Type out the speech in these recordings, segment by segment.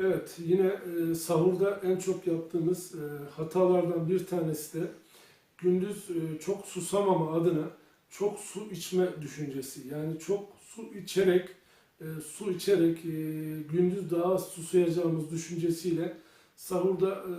Evet, yine e, sahurda en çok yaptığımız e, hatalardan bir tanesi de gündüz e, çok susamama adına çok su içme düşüncesi. Yani çok su içerek, e, su içerek e, gündüz daha az susayacağımız düşüncesiyle sahurda e,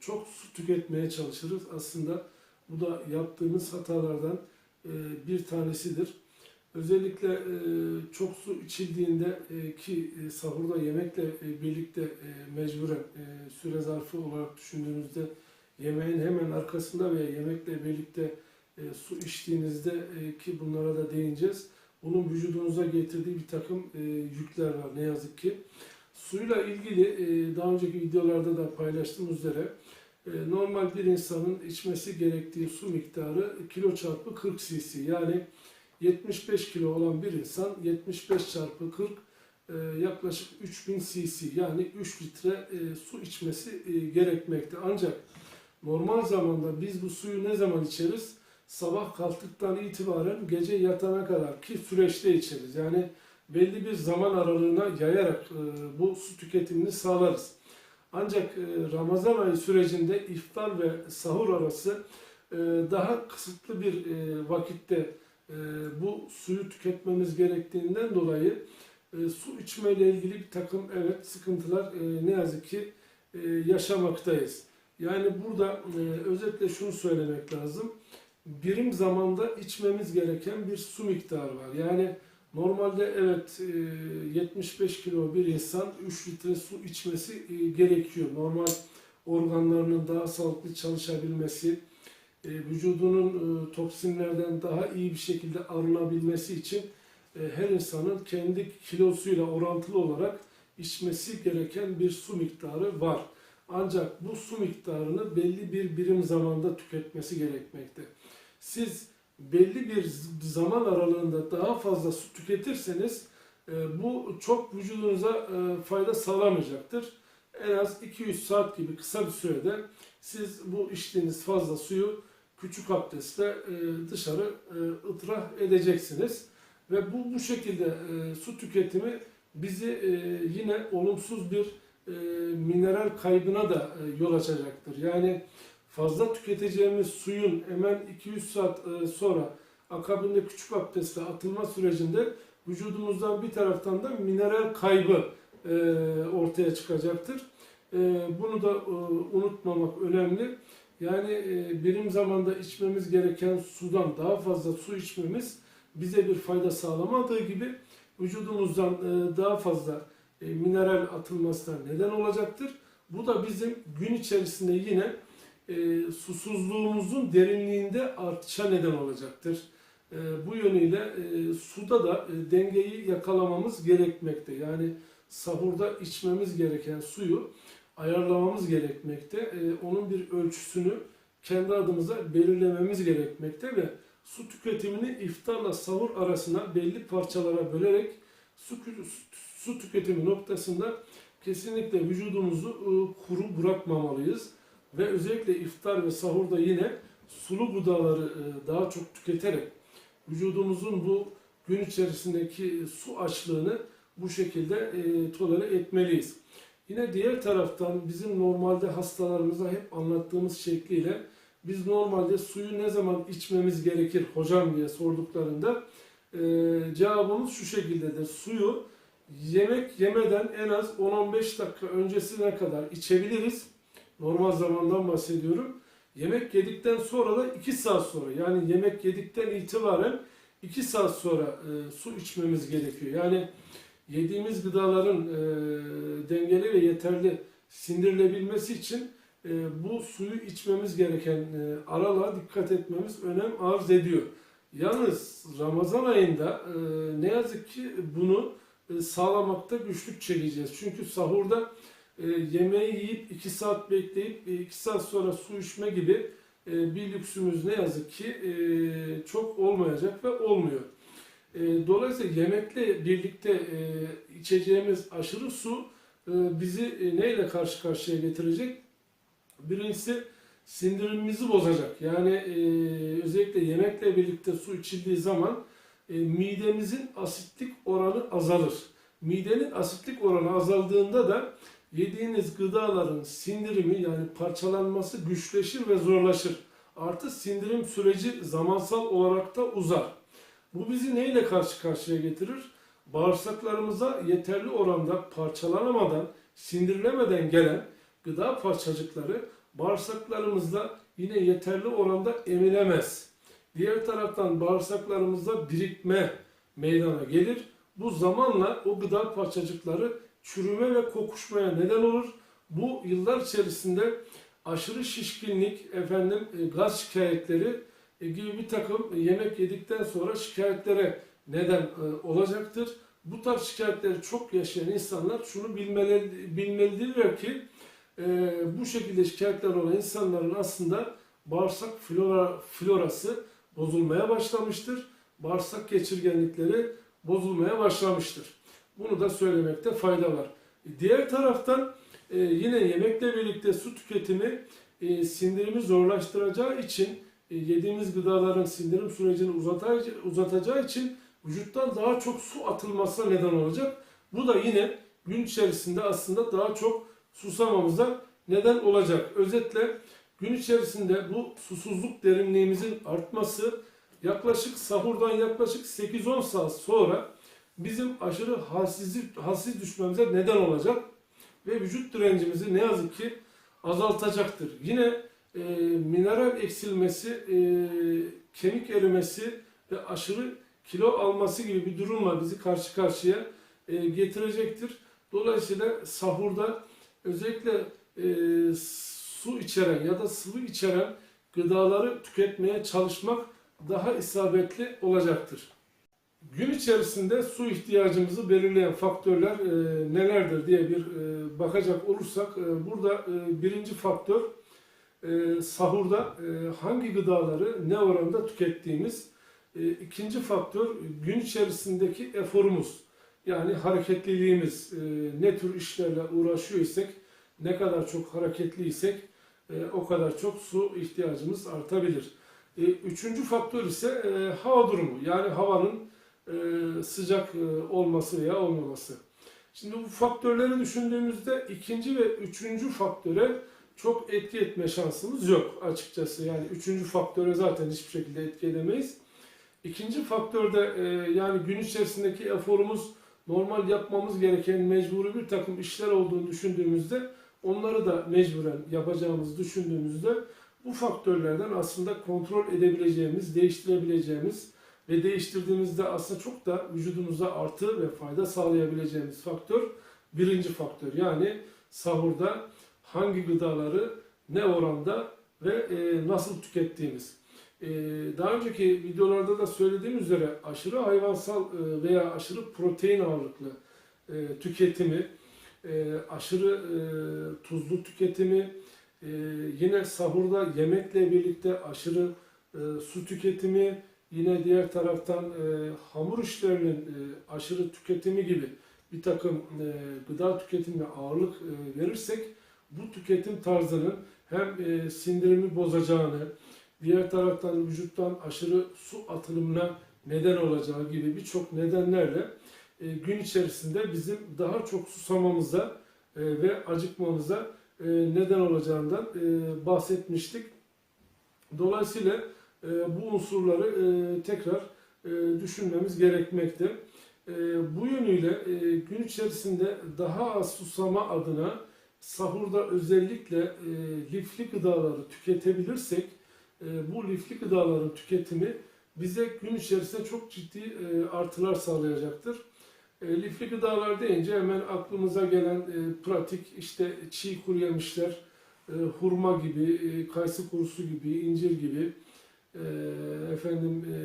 çok su tüketmeye çalışırız. Aslında bu da yaptığımız hatalardan e, bir tanesidir. Özellikle e, çok su içildiğinde e, ki e, sahurda yemekle e, birlikte e, mecburen e, süre zarfı olarak düşündüğünüzde yemeğin hemen arkasında veya yemekle birlikte e, su içtiğinizde e, ki bunlara da değineceğiz. Bunun vücudunuza getirdiği bir takım e, yükler var ne yazık ki. Suyla ilgili e, daha önceki videolarda da paylaştığım üzere e, normal bir insanın içmesi gerektiği su miktarı kilo çarpı 40 cc yani 75 kilo olan bir insan 75 çarpı 40 e, yaklaşık 3000 cc yani 3 litre e, su içmesi e, gerekmekte. Ancak normal zamanda biz bu suyu ne zaman içeriz? Sabah kalktıktan itibaren gece yatana kadar ki süreçte içeriz. Yani belli bir zaman aralığına yayarak e, bu su tüketimini sağlarız. Ancak e, Ramazan ayı sürecinde iftar ve sahur arası e, daha kısıtlı bir e, vakitte e, bu suyu tüketmemiz gerektiğinden dolayı e, su içmeyle ilgili bir takım evet sıkıntılar e, ne yazık ki e, yaşamaktayız. Yani burada e, özetle şunu söylemek lazım. Birim zamanda içmemiz gereken bir su miktarı var. Yani normalde evet e, 75 kilo bir insan 3 litre su içmesi e, gerekiyor. Normal organlarının daha sağlıklı çalışabilmesi, e, vücudunun e, toksinlerden daha iyi bir şekilde arınabilmesi için e, her insanın kendi kilosuyla orantılı olarak içmesi gereken bir su miktarı var. Ancak bu su miktarını belli bir birim zamanda tüketmesi gerekmekte. Siz belli bir zaman aralığında daha fazla su tüketirseniz e, bu çok vücudunuza e, fayda sağlamayacaktır. En az 200 saat gibi kısa bir sürede siz bu içtiğiniz fazla suyu küçük abdestle e, dışarı e, ıtrah edeceksiniz. Ve bu bu şekilde e, su tüketimi bizi e, yine olumsuz bir mineral kaybına da yol açacaktır. Yani fazla tüketeceğimiz suyun hemen 200 saat sonra akabinde küçük abdestle atılma sürecinde vücudumuzdan bir taraftan da mineral kaybı ortaya çıkacaktır. E, bunu da unutmamak önemli. Yani e, birim zamanda içmemiz gereken sudan daha fazla su içmemiz bize bir fayda sağlamadığı gibi vücudumuzdan e, daha fazla e, mineral atılmasına neden olacaktır. Bu da bizim gün içerisinde yine e, susuzluğumuzun derinliğinde artışa neden olacaktır. E, bu yönüyle e, suda da e, dengeyi yakalamamız gerekmekte. Yani sahurda içmemiz gereken suyu ayarlamamız gerekmekte. E, onun bir ölçüsünü kendi adımıza belirlememiz gerekmekte ve su tüketimini iftarla sahur arasına belli parçalara bölerek su, su tüketimi noktasında kesinlikle vücudumuzu e, kuru bırakmamalıyız. Ve özellikle iftar ve sahurda yine sulu gıdaları e, daha çok tüketerek vücudumuzun bu gün içerisindeki su açlığını bu şekilde e, tolere etmeliyiz. Yine diğer taraftan bizim normalde hastalarımıza hep anlattığımız şekliyle biz normalde suyu ne zaman içmemiz gerekir hocam diye sorduklarında e, cevabımız şu şekildedir. Suyu yemek yemeden en az 10-15 dakika öncesine kadar içebiliriz. Normal zamandan bahsediyorum. Yemek yedikten sonra da 2 saat sonra yani yemek yedikten itibaren 2 saat sonra e, su içmemiz gerekiyor. Yani yediğimiz gıdaların e, dengeli ve yeterli sindirilebilmesi için e, bu suyu içmemiz gereken e, aralığa dikkat etmemiz önem arz ediyor. Yalnız Ramazan ayında e, ne yazık ki bunu e, sağlamakta güçlük çekeceğiz. Çünkü sahurda e, yemeği yiyip 2 saat bekleyip 2 saat sonra su içme gibi e, bir lüksümüz ne yazık ki e, çok olmayacak ve olmuyor. E, dolayısıyla yemekle birlikte e, içeceğimiz aşırı su e, bizi e, neyle karşı karşıya getirecek? Birincisi sindirimimizi bozacak. Yani e, özellikle yemekle birlikte su içildiği zaman e, midemizin asitlik oranı azalır. Midenin asitlik oranı azaldığında da yediğiniz gıdaların sindirimi yani parçalanması güçleşir ve zorlaşır. Artı sindirim süreci zamansal olarak da uzar. Bu bizi neyle karşı karşıya getirir? Bağırsaklarımıza yeterli oranda parçalanamadan, sindirilemeden gelen gıda parçacıkları bağırsaklarımızda yine yeterli oranda emilemez. Diğer taraftan bağırsaklarımızda birikme meydana gelir. Bu zamanla o gıda parçacıkları çürüme ve kokuşmaya neden olur. Bu yıllar içerisinde aşırı şişkinlik, efendim e, gaz şikayetleri gibi bir takım yemek yedikten sonra şikayetlere neden e, olacaktır. Bu tarz şikayetleri çok yaşayan insanlar şunu bilmeli, bilmelidirler ki e, bu şekilde şikayetler olan insanların aslında bağırsak flora, florası bozulmaya başlamıştır. Bağırsak geçirgenlikleri bozulmaya başlamıştır. Bunu da söylemekte fayda var. Diğer taraftan e, yine yemekle birlikte su tüketimi e, sindirimi zorlaştıracağı için e, yediğimiz gıdaların sindirim sürecini uzatacağı için vücuttan daha çok su atılmasına neden olacak. Bu da yine gün içerisinde aslında daha çok susamamıza neden olacak. Özetle gün içerisinde bu susuzluk derinliğimizin artması yaklaşık sahurdan yaklaşık 8-10 saat sonra bizim aşırı halsizlik, halsiz düşmemize neden olacak ve vücut direncimizi ne yazık ki azaltacaktır. Yine e, mineral eksilmesi, e, kemik erimesi ve aşırı kilo alması gibi bir durumla bizi karşı karşıya e, getirecektir. Dolayısıyla sahurda özellikle e, su içeren ya da sıvı içeren gıdaları tüketmeye çalışmak daha isabetli olacaktır. Gün içerisinde su ihtiyacımızı belirleyen faktörler e, nelerdir diye bir e, bakacak olursak e, burada e, birinci faktör e, sahurda e, hangi gıdaları ne oranda tükettiğimiz. E, ikinci faktör gün içerisindeki eforumuz yani hareketliliğimiz e, ne tür işlerle uğraşıyor isek ne kadar çok hareketliysek e, o kadar çok su ihtiyacımız artabilir. E, üçüncü faktör ise e, hava durumu yani havanın e, sıcak e, olması veya olmaması. Şimdi bu faktörleri düşündüğümüzde ikinci ve üçüncü faktöre çok etki etme şansımız yok açıkçası. Yani üçüncü faktöre zaten hiçbir şekilde etki edemeyiz. İkinci faktörde e, yani gün içerisindeki eforumuz normal yapmamız gereken mecburi bir takım işler olduğunu düşündüğümüzde onları da mecburen yapacağımızı düşündüğümüzde bu faktörlerden aslında kontrol edebileceğimiz, değiştirebileceğimiz ve değiştirdiğimizde aslında çok da vücudumuza artı ve fayda sağlayabileceğimiz faktör birinci faktör. Yani sahurda hangi gıdaları ne oranda ve e, nasıl tükettiğimiz. E, daha önceki videolarda da söylediğim üzere aşırı hayvansal e, veya aşırı protein ağırlıklı e, tüketimi, e, aşırı e, tuzlu tüketimi, e, yine sahurda yemekle birlikte aşırı e, su tüketimi, yine diğer taraftan e, hamur işlerinin e, aşırı tüketimi gibi bir takım e, gıda tüketimine ağırlık e, verirsek bu tüketim tarzının hem e, sindirimi bozacağını, diğer taraftan vücuttan aşırı su atılımına neden olacağı gibi birçok nedenlerle e, gün içerisinde bizim daha çok susamamıza e, ve acıkmamıza e, neden olacağından e, bahsetmiştik. Dolayısıyla e, bu unsurları e, tekrar e, düşünmemiz gerekmekte. E, bu yönüyle e, gün içerisinde daha az susama adına sahurda özellikle e, lifli gıdaları tüketebilirsek e, bu lifli gıdaların tüketimi bize gün içerisinde çok ciddi e, artılar sağlayacaktır. E, lifli gıdalar deyince hemen aklımıza gelen e, pratik işte çiğ kuru yemişler, e, hurma gibi, e, kayısı kurusu gibi, incir gibi, e, efendim e,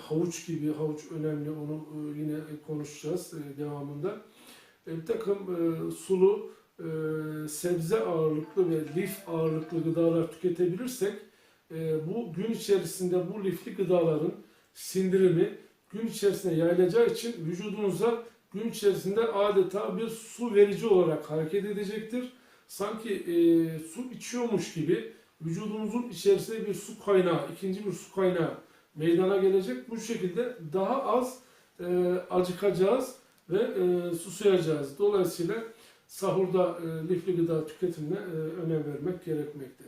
havuç gibi, havuç önemli onu e, yine konuşacağız e, devamında. E, bir takım e, sulu, e, sebze ağırlıklı ve lif ağırlıklı gıdalar tüketebilirsek e, bu gün içerisinde bu lifli gıdaların sindirimi gün içerisinde yayılacağı için vücudumuza gün içerisinde adeta bir su verici olarak hareket edecektir. Sanki e, su içiyormuş gibi vücudumuzun içerisinde bir su kaynağı, ikinci bir su kaynağı meydana gelecek. Bu şekilde daha az e, acıkacağız ve e, susayacağız. Dolayısıyla sahurda e, lifli gıda tüketimine e, önem vermek gerekmekte.